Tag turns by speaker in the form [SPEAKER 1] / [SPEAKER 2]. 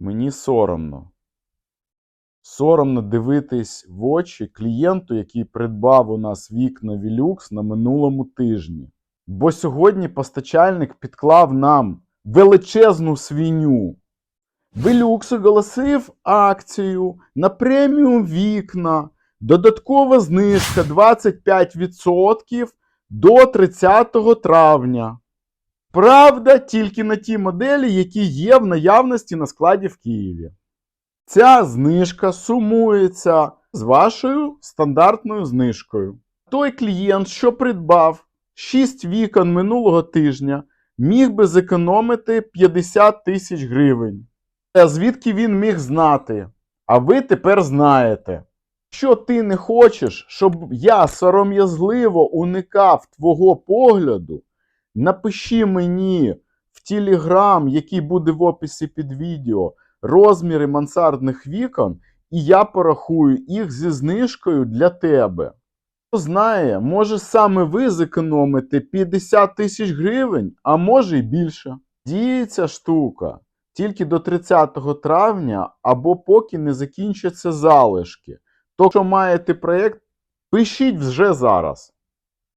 [SPEAKER 1] Мені соромно. Соромно дивитись в очі клієнту, який придбав у нас вікна Вілюкс на минулому тижні. Бо сьогодні постачальник підклав нам величезну свиню. Велюкс оголосив акцію на преміум вікна. Додаткова знижка 25% до 30 травня. Правда, тільки на ті моделі, які є в наявності на складі в Києві. Ця знижка сумується з вашою стандартною знижкою. Той клієнт, що придбав 6 вікон минулого тижня, міг би зекономити 50 тисяч гривень. А звідки він міг знати? А ви тепер знаєте. Що ти не хочеш, щоб я сором'язливо уникав твого погляду, напиши мені в Телеграм, який буде в описі під відео, розміри мансардних вікон, і я порахую їх зі знижкою для тебе. Хто знає, може саме ви зекономите 50 тисяч гривень, а може й більше. Діє ця штука тільки до 30 травня або поки не закінчаться залишки. То, що маєте проєкт, пишіть вже зараз.